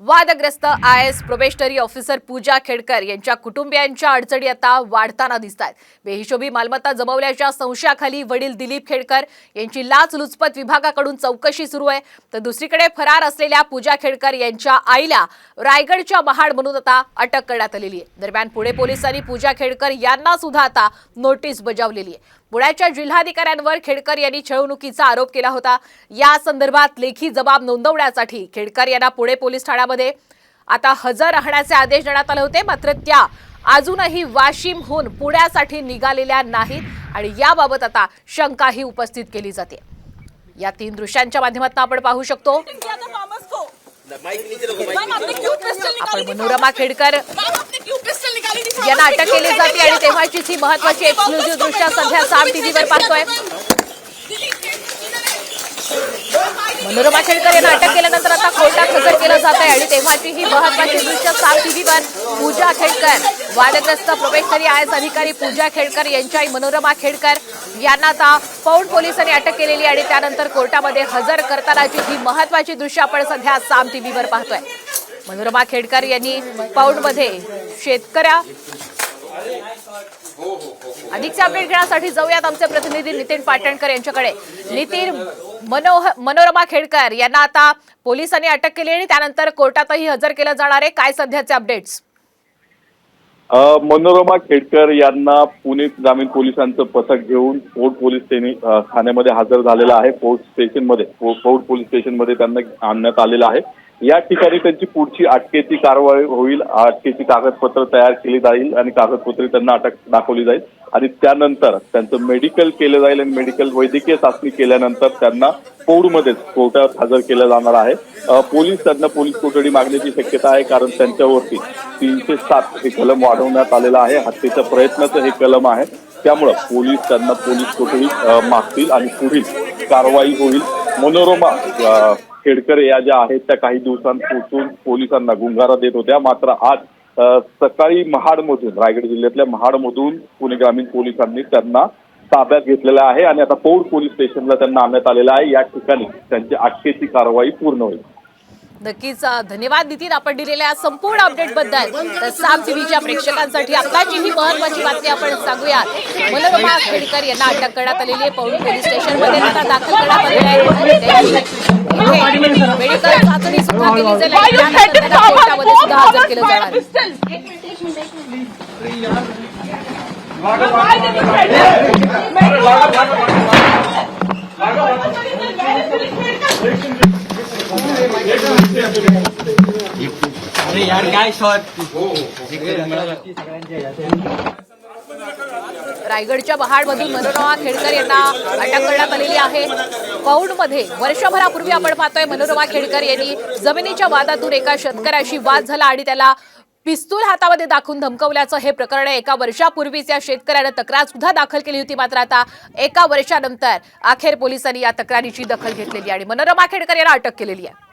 वादग्रस्त IAS probationary officer Pooja Khedkar यांच्या कुटुंबियांच्या अडचणी आता वाढताना दिसत आहेत बेहिशोबी मालमत्ता जमवल्याच्या संशयाखाली वडील दिलीप खेडकर यांची लाचलुचपत विभागाकडून चौकशी सुरू आहे. तर दुसरीकडे फरार असलेल्या पूजा खेडकर यांच्या आईला रायगडच्या महाड म्हणून आता अटक करण्यात आलेली आहे. दरम्यान पुणे पोलिसांनी पूजा खेडकर यांना सुद्धा आता नोटीस बजावलेली आहे. पुण्याच्या जिल्हाधिकाऱ्यांवर खेडकर यांनी छळवणुकीचा आरोप केला होता. या संदर्भात लेखी जबाब नोंदवण्यासाठी खेडकर यांना पुणे पोलीस जिल्ह्यामध्ये आता हजर राहण्याचे आदेश देण्यात आले होते. मात्र त्या अजूनही वाशिमहून पुण्यासाठी निघालेल्या नाहीत आणि याबाबत आता शंकाही उपस्थित केली जाते. या तीन दृश्यांच्या माध्यमातून आपण पाहू शकतो. आपण मनोरमा खेडकर यांना अटक केली जाते आणि तेव्हाचीच ही महत्वाची एक्सक्लुझिव्ह दृश्य सध्या साम टीव्हीवर पाहतोय. मनोरमा खेडकर यांना अटक केल्यानंतर आता कोर्टात हजर केलं जात आहे आणि तेव्हाची ही महत्वाची दृश्य साम टीव्हीवर पूजा खेडकर वादग्रस्त प्रोबेशनरी आय एस अधिकारी पूजा खेडकर यांच्याही मनोरमा खेडकर यांना आता पौंड पोलिसांनी अटक केलेली आणि त्यानंतर कोर्टामध्ये हजर करतानाची ही महत्वाची दृश्य आपण सध्या साम टीव्हीवर पाहतोय. मनोरमा खेडकर यांनी पौंडमध्ये शेतकऱ्या अधिकचे अपडेट घेण्यासाठी जाऊयात आमचे प्रतिनिधी नितीन पाटणकर यांच्याकडे. नितीन मनोह मनोरमा खेडकर यांना आता पोलिसांनी अटक केली आणि त्यानंतर कोर्टातही हजर केलं जाणार आहे. काय सध्याचे अपडेट्स मनोरमा खेडकर यांना पुणे ग्रामीण पोलिसांचं पथक घेऊन फोर्ट पोलीस ठाण्यामध्ये हजर झालेलं आहे. फोर्ट स्टेशनमध्ये फोर्ट पोलीस स्टेशनमध्ये त्यांना आणण्यात आलेलं आहे. या ठिकाणी त्यांची पुढची अटकेची कारवाई होईल अटकेची कागदपत्र तयार केली जाईल आणि कागदपत्रे त्यांना अटक दाखवली जाईल. आणि त्यानंतर त्यांचं मेडिकल केलं जाईल आणि मेडिकल वैद्यकीय चाचणी केल्यानंतर त्यांना कोर्टमध्येच कोर्टात हजर केलं जाणार आहे. पोलीस त्यांना पोलीस कोठडी मागण्याची शक्यता आहे कारण त्यांच्यावरती तीनशे सात हे कलम वाढवण्यात आलेलं आहे. हत्येच्या प्रयत्नाचं हे कलम आहे. त्यामुळं पोलीस त्यांना पोलीस कोठडी मागतील आणि पुढील कारवाई होईल. मनोरमा खेडकर या ज्या आहेत त्या काही दिवसांपासून पोलिसांना गुंगारा देत होत्या. मात्र आज सकाळी महाडमधून रायगड जिल्ह्यातल्या महाडमधून पुणे ग्रामीण पोलिसांनी त्यांना ताब्यात घेतलेलं आहे आणि आता पौड पोलीस स्टेशनला त्यांना आणण्यात आलेलं आहे. या ठिकाणी त्यांची अटकेची कारवाई पूर्ण होईल. नक्कीच धन्यवाद नितीन. आपण दिलेल्या संपूर्ण अपडेटबद्दल साम टीव्हीच्या प्रेक्षकांसाठी आताची ही महत्वाची बातमी आपण सांगूया मनोरमा खेडकर यांना अटक करण्यात आलेली आहे. पौंड पोलीस स्टेशनमध्ये त्यांना दाखल करण्यात आलेली आहे. मेडिकल चाचणी सुद्धा केली जाईल आणि त्यानंतर त्यांना कोर्टामध्ये सुद्धा हजर केलं जाणार. आहे अरे यार काय शॉट? रायगडच्या बहाडमधून मनोरमा खेडकर यांना अटक करण्यात आलेली आहे. पौंडमध्ये वर्षभरापूर्वी आपण पाहतोय मनोरमा खेडकर यांनी जमिनीच्या वादातून एका शेतकऱ्याशी वाद झाला आणि त्याला पिस्तूल हातामध्ये दाखवून धमकवल्याचं हे प्रकरण एका वर्षापूर्वीच या शेतकऱ्यानं तक्रार सुद्धा दाखल केली होती. मात्र आता एका वर्षानंतर अखेर पोलिसांनी या तक्रारीची दखल घेतलेली आहे आणि मनोरमा खेडकर यांना अटक केलेली आहे.